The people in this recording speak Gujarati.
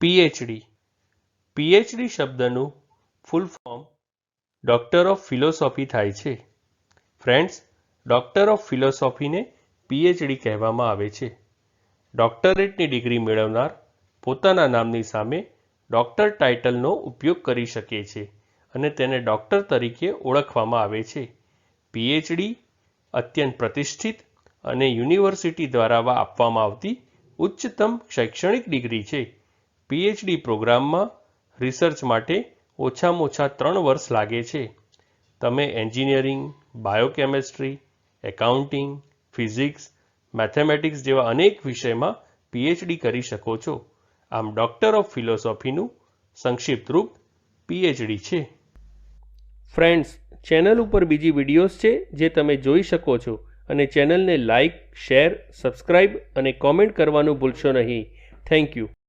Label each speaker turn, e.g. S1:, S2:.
S1: પીએચડી પીએચડી શબ્દનું full form doctor of philosophy થાય છે. ફ્રેન્ડ્સ ડૉક્ટર ઓફ ફિલોસોફીને પીએચડી કહેવામાં આવે છે. ડૉક્ટરેટની ડિગ્રી મેળવનાર પોતાના નામની સામે ડૉક્ટર ટાઇટલનો ઉપયોગ કરી શકે છે અને તેને ડૉક્ટર તરીકે ઓળખવામાં આવે છે. પીએચડી અત્યંત પ્રતિષ્ઠિત અને યુનિવર્સિટી દ્વારા આપવામાં આવતી ઉચ્ચતમ શૈક્ષણિક ડિગ્રી છે. પીએચડી પ્રોગ્રામમાં રિસર્ચ માટે ઓછામાં ઓછા ત્રણ વર્ષ લાગે છે. તમે engineering, biochemistry, accounting, physics, mathematics જેવા અનેક વિષયમાં પીએચડી કરી શકો છો. આમ ડૉક્ટર ઓફ ફિલોસોફીનું સંક્ષિપ્ત રૂપ પીએચડી છે. ફ્રેન્ડ્સ, ચેનલ ઉપર બીજી વિડીયોઝ છે જે તમે જોઈ શકો છો અને ચેનલને લાઇક શેર, સબસ્ક્રાઇબ અને કોમેન્ટ કરવાનું ભૂલશો નહીં. Thank you.